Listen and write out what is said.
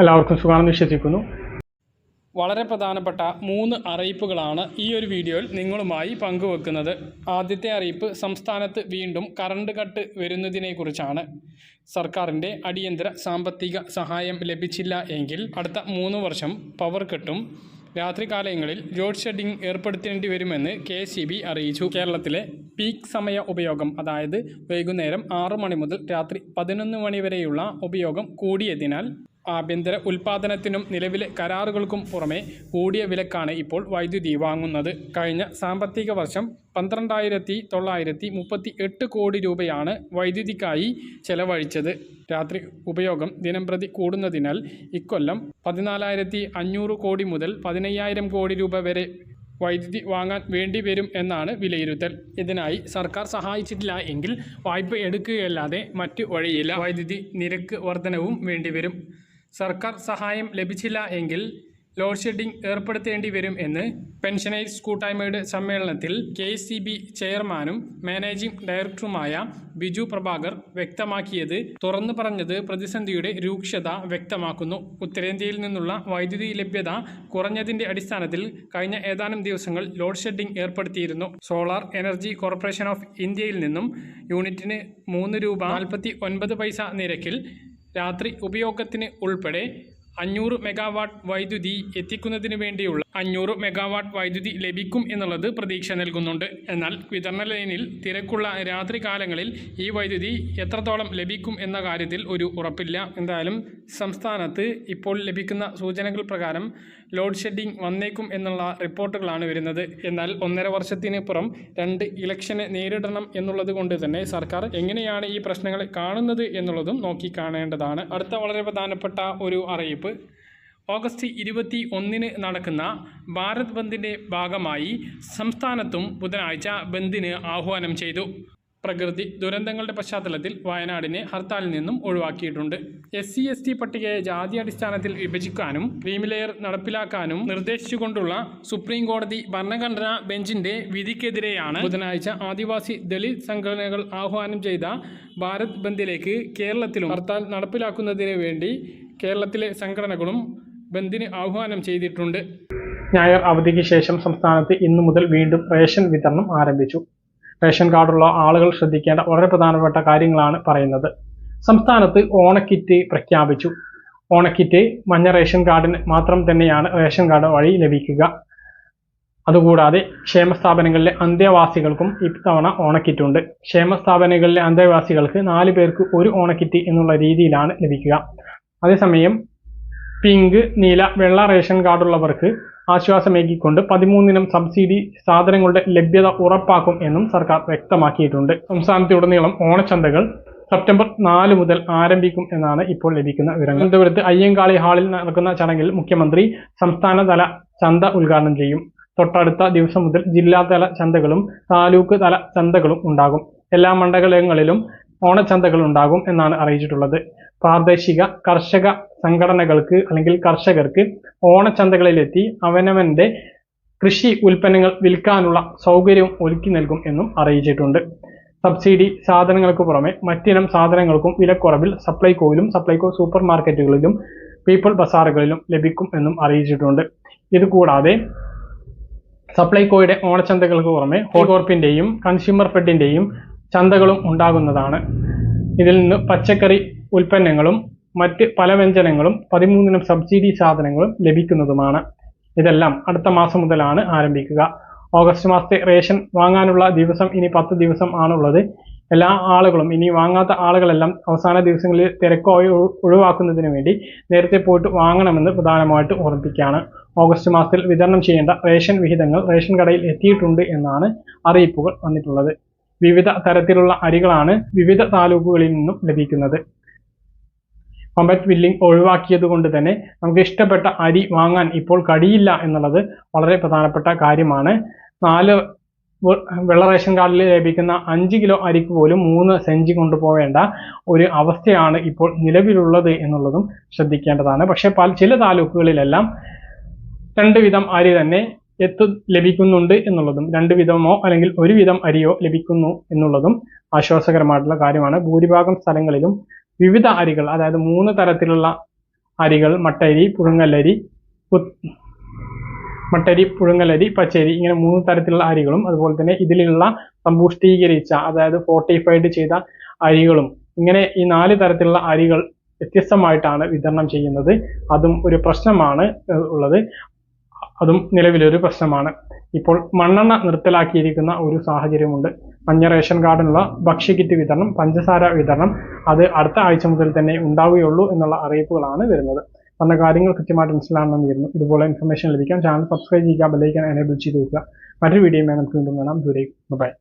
എല്ലാവർക്കും സുഖമാണെന്ന് വിശ്വസിക്കുന്നു. വളരെ പ്രധാനപ്പെട്ട മൂന്ന് അറിയിപ്പുകളാണ് ഈ ഒരു വീഡിയോയിൽ നിങ്ങളുമായി പങ്കുവെക്കുന്നത്. ആദ്യത്തെ അറിയിപ്പ് സംസ്ഥാനത്ത് വീണ്ടും കറണ്ട് കട്ട് വരുന്നതിനെക്കുറിച്ചാണ്. സർക്കാരിന്റെ അടിയന്തര സാമ്പത്തിക സഹായം ലഭിച്ചില്ല എങ്കിൽ അടുത്ത മൂന്ന് വർഷം പവർ കട്ടും. രാത്രികാലങ്ങളിൽ ലോഡ് ഷെഡിംഗ് ഏർപ്പെടുത്തേണ്ടി വരുമെന്ന് കെ സി ബി അറിയിച്ചു. കേരളത്തിലെ പീക്ക് സമയ ഉപയോഗം അതായത് വൈകുന്നേരം ആറു മണി മുതൽ രാത്രി പതിനൊന്ന് മണി വരെയുള്ള ഉപയോഗം കൂടിയതിനാൽ ആഭ്യന്തര ഉൽപ്പാദനത്തിനും നിലവിലെ കരാറുകൾക്കും പുറമെ കൂടിയ വിലക്കാണ് ഇപ്പോൾ വൈദ്യുതി വാങ്ങുന്നത്. കഴിഞ്ഞ സാമ്പത്തിക വർഷം പന്ത്രണ്ടായിരത്തി തൊള്ളായിരത്തി മുപ്പത്തി എട്ട് കോടി രൂപയാണ് വൈദ്യുതിക്കായി ചെലവഴിച്ചത്. രാത്രി ഉപയോഗം ദിനംപ്രതി കൂടുന്നതിനാൽ ഇക്കൊല്ലം പതിനാലായിരത്തി അഞ്ഞൂറ് കോടി മുതൽ പതിനയ്യായിരം കോടി രൂപ വരെ വൈദ്യുതി വാങ്ങാൻ വേണ്ടി വരും എന്നാണ് വിലയിരുത്തൽ. ഇതിനായി സർക്കാർ സഹായിച്ചിട്ടില്ല എങ്കിൽ വായ്പ എടുക്കുകയല്ലാതെ മറ്റു വഴിയില്ല. വൈദ്യുതി നിരക്ക് വർധനവും വേണ്ടിവരും. സർക്കാർ സഹായം ലഭിച്ചില്ല എങ്കിൽ ലോഡ് ഷെഡിംഗ് ഏർപ്പെടുത്തേണ്ടി വരും എന്ന് പെൻഷനേഴ്സ് കൂട്ടായ്മയുടെ സമ്മേളനത്തിൽ കെ സി ബി ചെയർമാനും മാനേജിംഗ് ഡയറക്ടറുമായ ബിജു പ്രഭാകർ വ്യക്തമാക്കിയത് തുറന്നു പറഞ്ഞത് പ്രതിസന്ധിയുടെ രൂക്ഷത വ്യക്തമാക്കുന്നു. ഉത്തരേന്ത്യയിൽ നിന്നുള്ള വൈദ്യുതി ലഭ്യത കുറഞ്ഞതിന്റെ അടിസ്ഥാനത്തിൽ കഴിഞ്ഞ ഏതാനും ദിവസങ്ങൾ ലോഡ് ഷെഡിംഗ് ഏർപ്പെടുത്തിയിരുന്നു. സോളാർ എനർജി കോർപ്പറേഷൻ ഓഫ് ഇന്ത്യയിൽ നിന്നും യൂണിറ്റിന് മൂന്ന് രൂപ നാൽപ്പത്തി ഒൻപത് പൈസ നിരക്കിൽ രാത്രി ഉപയോഗത്തിന് ഉൾപ്പെടെ അഞ്ഞൂറ് മെഗാവാട്ട് വൈദ്യുതി എത്തിക്കുന്നതിന് വേണ്ടിയുള്ള അഞ്ഞൂറ് മെഗാവാട്ട് വൈദ്യുതി ലഭിക്കും എന്നുള്ളത് പ്രതീക്ഷ നൽകുന്നുണ്ട്. എന്നാൽ വിതരണ ലൈനിൽ തിരക്കുള്ള രാത്രികാലങ്ങളിൽ ഈ വൈദ്യുതി എത്രത്തോളം ലഭിക്കും എന്ന കാര്യത്തിൽ ഒരു ഉറപ്പില്ല. എന്തായാലും സംസ്ഥാനത്ത് ഇപ്പോൾ ലഭിക്കുന്ന സൂചനകൾ പ്രകാരം ലോഡ് ഷെഡിംഗ് വന്നേക്കും എന്നുള്ള റിപ്പോർട്ടുകളാണ് വരുന്നത്. എന്നാൽ ഒന്നര വർഷത്തിന് പുറം രണ്ട് ഇലക്ഷനെ നേരിടണം എന്നുള്ളത് കൊണ്ട് തന്നെ സർക്കാർ എങ്ങനെയാണ് ഈ പ്രശ്നങ്ങൾ കാണുന്നത് എന്നുള്ളതും നോക്കി കാണേണ്ടതാണ്. അടുത്ത വളരെ പ്രധാനപ്പെട്ട ഒരു അറിയിപ്പ്. ഓഗസ്റ്റ് ഇരുപത്തി ഒന്നിന് നടക്കുന്ന ഭാരത് ബന്ദിന്റെ ഭാഗമായി സംസ്ഥാനത്തും ബുധനാഴ്ച ബന്ദിന് ആഹ്വാനം ചെയ്തു. പ്രകൃതി ദുരന്തങ്ങളുടെ പശ്ചാത്തലത്തിൽ വയനാടിനെ ഹർത്താലിൽ നിന്നും ഒഴിവാക്കിയിട്ടുണ്ട്. എസ് സി എസ് ടി പട്ടികയെ ജാതി അടിസ്ഥാനത്തിൽ വിഭജിക്കാനും ക്രീമിലെയർ നടപ്പിലാക്കാനും നിർദ്ദേശിച്ചുകൊണ്ടുള്ള സുപ്രീം കോടതി ഭരണഘടനാ ബെഞ്ചിന്റെ വിധിക്കെതിരെയാണ് ബുധനാഴ്ച ആദിവാസി ദളിത് സംഘടനകൾ ആഹ്വാനം ചെയ്ത ഭാരത് ബന്ദിലേക്ക് കേരളത്തിലും ഹർത്താൽ നടപ്പിലാക്കുന്നതിന് വേണ്ടി കേരളത്തിലെ സംഘടനകളും ബന്ദിന് ആഹ്വാനം ചെയ്തിട്ടുണ്ട്. ഞായർ അവധിക്ക് ശേഷം സംസ്ഥാനത്ത് ഇന്നു മുതൽ വീണ്ടും റേഷൻ വിതരണം ആരംഭിച്ചു. റേഷൻ കാർഡുള്ള ആളുകൾ ശ്രദ്ധിക്കേണ്ട വളരെ പ്രധാനപ്പെട്ട കാര്യങ്ങളാണ് പറയുന്നത്. സംസ്ഥാനത്ത് ഓണക്കിറ്റ് പ്രഖ്യാപിച്ചു. ഓണക്കിറ്റ് മഞ്ഞ റേഷൻ കാർഡിന് മാത്രം തന്നെയാണ് റേഷൻ കാർഡ് വഴി ലഭിക്കുക. അതുകൂടാതെ ക്ഷേമസ്ഥാപനങ്ങളിലെ അന്തേവാസികൾക്കും ഇത്തവണ ഓണക്കിറ്റ് ഉണ്ട് ക്ഷേമ സ്ഥാപനങ്ങളിലെ അന്തേവാസികൾക്ക് നാല് പേർക്ക് ഒരു ഓണക്കിറ്റ് എന്നുള്ള രീതിയിലാണ് ലഭിക്കുക. അതേസമയം പിങ്ക് നീല വെള്ള റേഷൻ കാർഡുള്ളവർക്ക് ആശ്വാസമേകിക്കൊണ്ട് പതിമൂന്നിനം സബ്സിഡി സാധനങ്ങളുടെ ലഭ്യത ഉറപ്പാക്കും എന്നും സർക്കാർ വ്യക്തമാക്കിയിട്ടുണ്ട്. സംസ്ഥാനത്തുടനീളം ഓണച്ചന്തകൾ സെപ്റ്റംബർ നാല് മുതൽ ആരംഭിക്കും എന്നാണ് ഇപ്പോൾ ലഭിക്കുന്ന വിവരങ്ങൾ. തിരുവനന്തപുരത്ത് അയ്യങ്കാളി ഹാളിൽ നടക്കുന്ന ചടങ്ങിൽ മുഖ്യമന്ത്രി സംസ്ഥാനതല ചന്ത ഉദ്ഘാടനം ചെയ്യും. തൊട്ടടുത്ത ദിവസം മുതൽ ജില്ലാതല ചന്തകളും താലൂക്ക് തല ചന്തകളും ഉണ്ടാകും. എല്ലാ മണ്ഡലങ്ങളിലും ഓണച്ചന്തകൾ ഉണ്ടാകും എന്നാണ് അറിയിച്ചിട്ടുള്ളത്. പ്രാദേശിക കർഷക സംഘടനകൾക്ക് അല്ലെങ്കിൽ കർഷകർക്ക് ഓണച്ചന്തകളിലെത്തി അവനവന്റെ കൃഷി ഉൽപ്പന്നങ്ങൾ വിൽക്കാനുള്ള സൗകര്യവും ഒരുക്കി നൽകും എന്നും അറിയിച്ചിട്ടുണ്ട്. സബ്സിഡി സാധനങ്ങൾക്ക് പുറമെ മറ്റിനം സാധനങ്ങൾക്കും വിലക്കുറവിൽ സപ്ലൈകോയിലും സപ്ലൈകോ സൂപ്പർ മാർക്കറ്റുകളിലും പീപ്പിൾ ബസാറുകളിലും ലഭിക്കും എന്നും അറിയിച്ചിട്ടുണ്ട്. ഇതുകൂടാതെ സപ്ലൈകോയുടെ ഓണച്ചന്തകൾക്ക് പുറമെ കോർപ്പിന്റെയും കൺസ്യൂമർ ഫെഡിന്റെയും ചന്തകളും ഉണ്ടാകുന്നതാണ്. ഇതിൽ നിന്ന് പച്ചക്കറി ഉൽപ്പന്നങ്ങളും മറ്റ് പല വ്യഞ്ജനങ്ങളും പതിമൂന്നിനും സബ്സിഡി സാധനങ്ങളും ലഭിക്കുന്നതുമാണ്. ഇതെല്ലാം അടുത്ത മാസം മുതലാണ് ആരംഭിക്കുക. ഓഗസ്റ്റ് മാസത്തെ റേഷൻ വാങ്ങാനുള്ള ദിവസം ഇനി പത്ത് ദിവസം ആണുള്ളത്. എല്ലാ ആളുകളും ഇനി വാങ്ങാത്ത ആളുകളെല്ലാം അവസാന ദിവസങ്ങളിൽ തിരക്കോ ഒഴിവാക്കുന്നതിന് വേണ്ടി നേരത്തെ പോയിട്ട് വാങ്ങണമെന്ന് പ്രധാനമായിട്ട് ഓർമ്മിപ്പിക്കുകയാണ്. ഓഗസ്റ്റ് മാസത്തിൽ വിതരണം ചെയ്യേണ്ട റേഷൻ വിഹിതങ്ങൾ റേഷൻ കടയിൽ എത്തിയിട്ടുണ്ട് എന്നാണ് അറിയിപ്പുകൾ വന്നിട്ടുള്ളത്. വിവിധ തരത്തിലുള്ള അരികളാണ് വിവിധ താലൂക്കുകളിൽ നിന്നും ലഭിക്കുന്നത്. കോമ്പറ്റ് ബില്ലിംഗ് ഒഴിവാക്കിയത് കൊണ്ട് തന്നെ നമുക്ക് ഇഷ്ടപ്പെട്ട അരി വാങ്ങാൻ ഇപ്പോൾ കഴിയില്ല എന്നുള്ളത് വളരെ പ്രധാനപ്പെട്ട കാര്യമാണ്. നാല് വെള്ള റേഷൻ കാർഡിൽ ലഭിക്കുന്ന അഞ്ച് കിലോ അരിക്ക് പോലും മൂന്ന് സെഞ്ചി കൊണ്ടുപോകേണ്ട ഒരു അവസ്ഥയാണ് ഇപ്പോൾ നിലവിലുള്ളത് എന്നുള്ളതും ശ്രദ്ധിക്കേണ്ടതാണ്. പക്ഷേ പല ചില താലൂക്കുകളിലെല്ലാം രണ്ട് വിധം അരി തന്നെ എത്തു ലഭിക്കുന്നുണ്ട് എന്നുള്ളതും രണ്ട് വിധമോ അല്ലെങ്കിൽ ഒരു വിധം അരിയോ ലഭിക്കുന്നു എന്നുള്ളതും ആശ്വാസകരമായിട്ടുള്ള കാര്യമാണ്. ഭൂരിഭാഗം സ്ഥലങ്ങളിലും വിവിധ അരികൾ അതായത് മൂന്ന് തരത്തിലുള്ള അരികൾ മട്ടരി പുഴുങ്ങലരി മട്ടരി പുഴുങ്ങലരി പച്ചരി ഇങ്ങനെ മൂന്ന് തരത്തിലുള്ള അരികളും അതുപോലെ തന്നെ ഇതിലുള്ള സമ്പുഷ്ടീകരിച്ച അതായത് ഫോർട്ടിഫൈഡ് ചെയ്ത അരികളും ഇങ്ങനെ ഈ നാല് തരത്തിലുള്ള അരികൾ വ്യത്യസ്തമായിട്ടാണ് വിതരണം ചെയ്യുന്നത്. അതും ഒരു പ്രശ്നമാണ് ഉള്ളത്. അതും നിലവിലൊരു പ്രശ്നമാണ്. ഇപ്പോൾ മണ്ണെണ്ണ നിർത്തലാക്കിയിരിക്കുന്ന ഒരു സാഹചര്യമുണ്ട്. മഞ്ഞ റേഷൻ കാർഡിനുള്ള ഭക്ഷ്യക്കിറ്റ് വിതരണം പഞ്ചസാര വിതരണം അത് അടുത്ത ആഴ്ച മുതൽ തന്നെ ഉണ്ടാവുകയുള്ളൂ എന്നുള്ള അറിയിപ്പുകളാണ് വരുന്നത്. വന്ന കാര്യങ്ങൾ കൃത്യമായിട്ട് മനസ്സിലാണെന്ന് വരുന്നു ഇതുപോലെ ഇൻഫർമേഷൻ ലഭിക്കാൻ ചാനൽ സബ്സ്ക്രൈബ് ചെയ്യുക ബെല്ലൈക്കൻ എനേബിൾ ചെയ്ത് വെക്കുക. മറ്റൊരു വീഡിയോയുമായി നമുക്ക് വീണ്ടും കാണാം. ദൂരേക്ക് ബൈ